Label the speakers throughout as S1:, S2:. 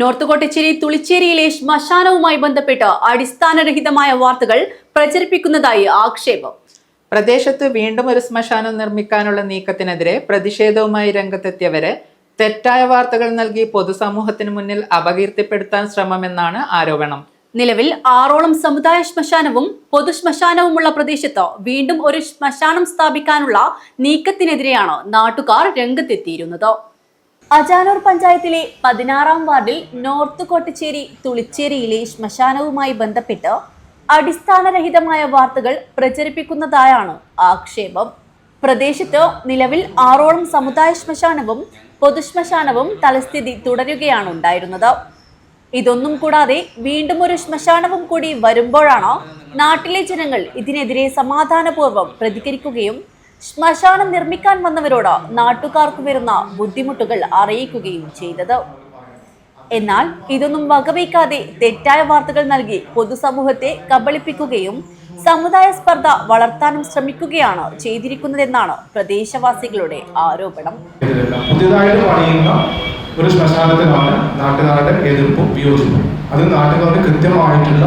S1: North Kottachery തുളിച്ചേരിയിലെ ശ്മശാനവുമായി ബന്ധപ്പെട്ട് അടിസ്ഥാനരഹിതമായ വാർത്തകൾ പ്രചരിപ്പിക്കുന്നതായി ആക്ഷേപം.
S2: പ്രദേശത്ത് വീണ്ടും ഒരു ശ്മശാനം നിർമ്മിക്കാനുള്ള നീക്കത്തിനെതിരെ പ്രതിഷേധവുമായി രംഗത്തെത്തിയവരെ തെറ്റായ വാർത്തകൾ നൽകി പൊതുസമൂഹത്തിന് മുന്നിൽ അപകീർത്തിപ്പെടുത്താൻ ശ്രമമെന്നാണ് ആരോപണം.
S1: നിലവിൽ ആറോളം സമുദായ ശ്മശാനവും പൊതു ശ്മശാനവുമുള്ള പ്രദേശത്ത് വീണ്ടും ഒരു ശ്മശാനം സ്ഥാപിക്കാനുള്ള നീക്കത്തിനെതിരെയാണ് നാട്ടുകാർ രംഗത്തെത്തിയിരുന്നത്. അജാനൂർ പഞ്ചായത്തിലെ പതിനാറാം വാർഡിൽ നോർത്ത് കോട്ടച്ചേരി തുളിച്ചേരിയിലെ ശ്മശാനവുമായി ബന്ധപ്പെട്ട് അടിസ്ഥാനരഹിതമായ വാർത്തകൾ പ്രചരിപ്പിക്കുന്നതായാണ് ആക്ഷേപം. പ്രദേശത്ത് നിലവിൽ ആറോളം സമുദായ ശ്മശാനവും പൊതുശ്മശാനവും തലസ്ഥിതി തുടരുകയാണ് ഉണ്ടായിരുന്നത്. ഇതൊന്നും കൂടാതെ വീണ്ടും ഒരു ശ്മശാനവും കൂടി വരുമ്പോഴാണ് നാട്ടിലെ ജനങ്ങൾ ഇതിനെതിരെ സമാധാനപൂർവം പ്രതികരിക്കുകയും ശ്മശാനം നിർമ്മിക്കാൻ വന്നവരോട് നാട്ടുകാർക്ക് വരുന്ന ബുദ്ധിമുട്ടുകൾ അറിയിക്കുകയും ചെയ്തത്. എന്നാൽ ഇതൊന്നും വകവയ്ക്കാതെ തെറ്റായ വാർത്തകൾ നൽകി പൊതുസമൂഹത്തെ കബളിപ്പിക്കുകയും സമുദായ സ്പർദ്ധ വളർത്താനും ശ്രമിക്കുകയാണ് ചെയ്തിരിക്കുന്നതെന്നാണ് പ്രദേശവാസികളുടെ ആരോപണം.
S3: ഒരു ശ്മശാനത്തിനാണ് നാട്ടുകാരുടെ എതിർപ്പും വിയോജിപ്പും. അത് നാട്ടുകാർക്ക് കൃത്യമായിട്ടുള്ള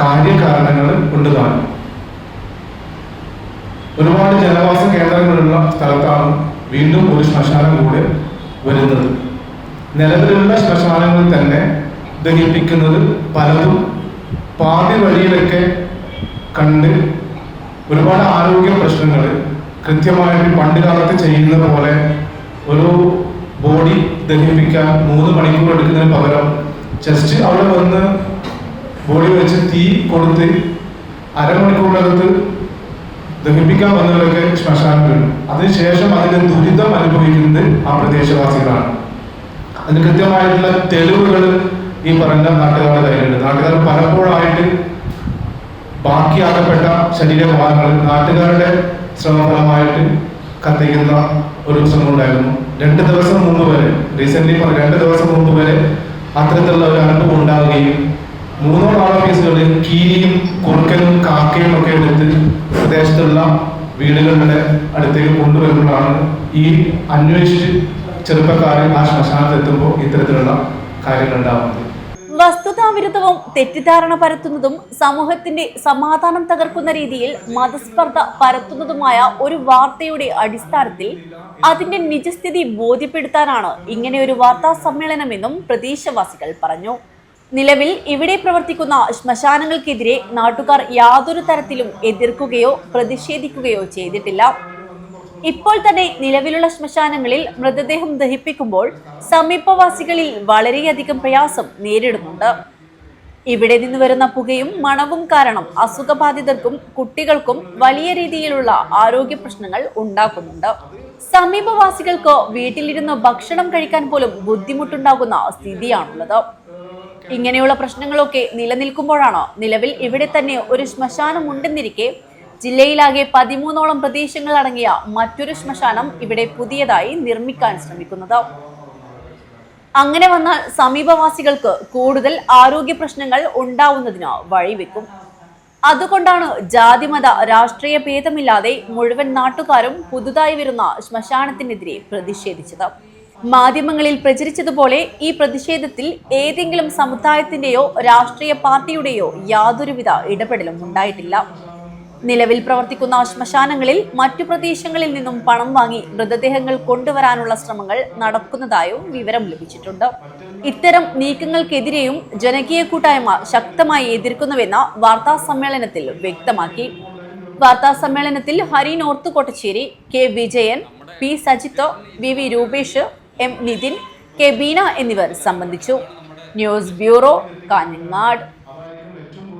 S3: കാര്യകാരണങ്ങൾ ഉണ്ട് ഒരുപാട് ജനവാസ കേന്ദ്രങ്ങളുള്ള സ്ഥലത്താണ് വീണ്ടും ഒരു ശ്മശാനം കൂടെ വരുന്നത്. നിലവിലുള്ള ശ്മശാനങ്ങളിൽ തന്നെ ദഹിപ്പിക്കുന്നത് പലതും പാതി വഴിയിലൊക്കെ കണ്ട് ഒരുപാട് ആരോഗ്യ പ്രശ്നങ്ങൾ കൃത്യമായിട്ട് പണ്ട് കാലത്ത് ചെയ്യുന്ന പോലെ ഒരു ബോഡി ദഹിപ്പിക്കാൻ മൂന്ന് മണിക്കൂർ എടുക്കുന്നതിന് പകരം ജസ്റ്റ് അവിടെ വന്ന് ബോഡി വെച്ച് തീ കൊടുത്ത് അരമണിക്കൂറിനകത്ത് ദഹിപ്പിക്കാൻ വന്നവരൊക്കെ ശ്മശാനം വീണു അതിനുശേഷം അതിന്റെ ദുരിതം അനുഭവിക്കുന്നത് ആ പ്രദേശവാസികളാണ്. അതിന് കൃത്യമായിട്ടുള്ള തെളിവുകൾ ഈ പറഞ്ഞ നാട്ടുകാരുടെ കയ്യിലുണ്ട്. നാട്ടുകാർ പലപ്പോഴായിട്ട് ബാക്കിയാക്കപ്പെട്ട ശരീരഭാഗങ്ങൾ നാട്ടുകാരുടെ ശ്രമഫലമായിട്ട് കത്തിക്കുന്ന ഒരു ശ്രമം ഉണ്ടായിരുന്നു രണ്ട് ദിവസം മുമ്പ് വരെ റീസെന്റ് രണ്ട് ദിവസം മുമ്പ് വരെ അത്തരത്തിലുള്ള ഒരു അനുഭവം ഉണ്ടാവുകയും മൂന്നോളം കേസുകളിൽ കീരിയും കുറുക്കനും കാക്കയും ഒക്കെ എടുത്ത് പ്രദേശത്തുള്ള വീടുകളുടെ അടുത്തേക്ക് കൊണ്ടുവരുമ്പോഴാണ് ഈ അന്വേഷിച്ച് ചെറുപ്പക്കാരൻ ആ ശ്മശാനത്തെത്തുമ്പോൾ ഇത്തരത്തിലുള്ള കാര്യങ്ങൾ ഉണ്ടാവുന്നത്
S1: വസ്തുതാവിരുദ്ധവും തെറ്റിദ്ധാരണ പരത്തുന്നതും സമൂഹത്തിന്റെ സമാധാനം തകർക്കുന്ന രീതിയിൽ മതസ്പർദ്ധ പരത്തുന്നതുമായ ഒരു വാർത്തയുടെ അടിസ്ഥാനത്തിൽ അതിന്റെ നിജസ്ഥിതി ബോധ്യപ്പെടുത്താനാണ് ഇങ്ങനെ ഒരു വാർത്താ സമ്മേളനമെന്നും പ്രദേശവാസികൾ പറഞ്ഞു. നിലവിൽ ഇവിടെ പ്രവർത്തിക്കുന്ന ശ്മശാനങ്ങൾക്കെതിരെ നാട്ടുകാർ യാതൊരു തരത്തിലും എതിർക്കുകയോ പ്രതിഷേധിക്കുകയോ ചെയ്തിട്ടില്ല. ഇപ്പോൾ തന്നെ നിലവിലുള്ള ശ്മശാനങ്ങളിൽ മൃതദേഹം ദഹിപ്പിക്കുമ്പോൾ സമീപവാസികളിൽ വളരെയധികം പ്രയാസം നേരിടുന്നുണ്ട്. ഇവിടെ നിന്ന് വരുന്ന പുകയും മണവും കാരണം അസുഖബാധിതർക്കും കുട്ടികൾക്കും വലിയ രീതിയിലുള്ള ആരോഗ്യ പ്രശ്നങ്ങൾ ഉണ്ടാക്കുന്നുണ്ട്. സമീപവാസികൾക്ക് വീട്ടിലിരുന്ന് ഭക്ഷണം കഴിക്കാൻ പോലും ബുദ്ധിമുട്ടുണ്ടാകുന്ന സ്ഥിതിയാണുള്ളത്. ഇങ്ങനെയുള്ള പ്രശ്നങ്ങളൊക്കെ നിലനിൽക്കുമ്പോഴാണോ? നിലവിൽ ഇവിടെ തന്നെ ഒരു ശ്മശാനം ഉണ്ടെന്നിരിക്കെ ജില്ലയിലാകെ പതിമൂന്നോളം പ്രദേശങ്ങൾ അടങ്ങിയ മറ്റൊരു ശ്മശാനം ഇവിടെ പുതിയതായി നിർമ്മിക്കാൻ ശ്രമിക്കുന്നത്. അങ്ങനെ വന്നാൽ സമീപവാസികൾക്ക് കൂടുതൽ ആരോഗ്യ പ്രശ്നങ്ങൾ ഉണ്ടാവുന്നതിന് വഴിവെക്കും. അതുകൊണ്ടാണ് ജാതിമത രാഷ്ട്രീയ ഭേദമില്ലാതെ മുഴുവൻ നാട്ടുകാരും പുതുതായി വരുന്ന ശ്മശാനത്തിനെതിരെ പ്രതിഷേധിച്ചത്. മാധ്യമങ്ങളിൽ പ്രചരിച്ചതുപോലെ ഈ പ്രതിഷേധത്തിൽ ഏതെങ്കിലും സമുദായത്തിന്റെയോ രാഷ്ട്രീയ പാർട്ടിയുടെയോ യാതൊരുവിധ ഇടപെടലും ഉണ്ടായിട്ടില്ല. നിലവിൽ പ്രവർത്തിക്കുന്ന ശ്മശാനങ്ങളിൽ മറ്റു പ്രദേശങ്ങളിൽ നിന്നും പണം വാങ്ങി മൃതദേഹങ്ങൾ കൊണ്ടുവരാനുള്ള ശ്രമങ്ങൾ നടക്കുന്നതായും വിവരം ലഭിച്ചിട്ടുണ്ട്. ഇത്തരം നീക്കങ്ങൾക്കെതിരെയും ജനകീയ കൂട്ടായ്മ ശക്തമായി എതിർക്കുന്നുവെന്ന വാർത്താ സമ്മേളനത്തിൽ വ്യക്തമാക്കി. വാർത്താ സമ്മേളനത്തിൽ Hari north Kottachery K Vijayan P Sajith V V Rupesh M. Nithin K. Beena എന്നിവർ സംബന്ധിച്ചു. News bureau Kanhangad.